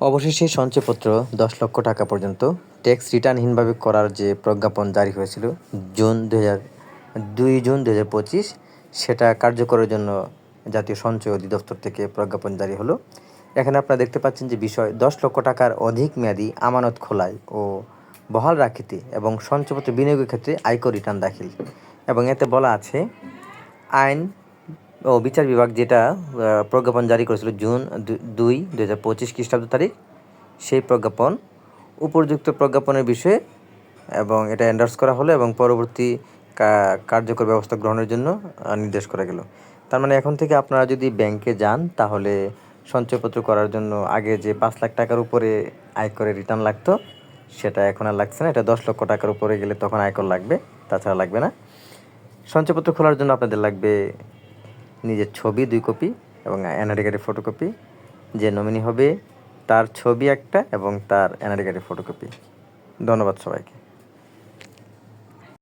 অবশেষে সঞ্চয়পত্র দশ লক্ষ টাকা পর্যন্ত। ট্যাক্স রিটার্নহীনভাবে করার যে প্রজ্ঞাপন জারি হয়েছিল জুন দু হাজার দুই জুন দু হাজার পঁচিশ, সেটা কার্যকরের জন্য জাতীয় সঞ্চয় অধিদপ্তর থেকে প্রজ্ঞাপন জারি হলো। এখানে আপনারা দেখতে পাচ্ছেন যে বিষয়, দশ লক্ষ টাকার অধিক মেয়াদি আমানত খোলায় ও বহাল রাখিতে এবং সঞ্চয়পত্র বিনিয়োগের ক্ষেত্রে আয়কর রিটার্ন দাখিল। এবং এতে বলা আছে, আইন ও বিচার বিভাগ যেটা প্রজ্ঞাপন জারি করেছিল জুন দুই দু হাজার পঁচিশ খ্রিস্টাব্দ তারিখ, সেই প্রজ্ঞাপন, উপযুক্ত প্রজ্ঞাপনের বিষয়ে এবং এটা এন্ডার্স করা হলো এবং পরবর্তী কার্যকর ব্যবস্থা গ্রহণের জন্য নির্দেশ করা গেল। তার মানে এখন থেকে আপনারা যদি ব্যাংকে যান, তাহলে সঞ্চয়পত্র করার জন্য আগে যে পাঁচ লাখ টাকার উপরে আয়করের রিটার্ন লাগতো, সেটা এখন আর লাগছে না। এটা দশ লক্ষ টাকার উপরে গেলে তখন আয়কর লাগবে, তাছাড়া লাগবে না। সঞ্চয়পত্র খোলার জন্য আপনাদের লাগবে নিজের ছবি, দুই কপি এবং কার্ডের ফটোকপি যে নমিনি হবে, তার ছবি একটা এবং তার কার্ডের ফটোকপি ধন্যবাদ সবাইকে।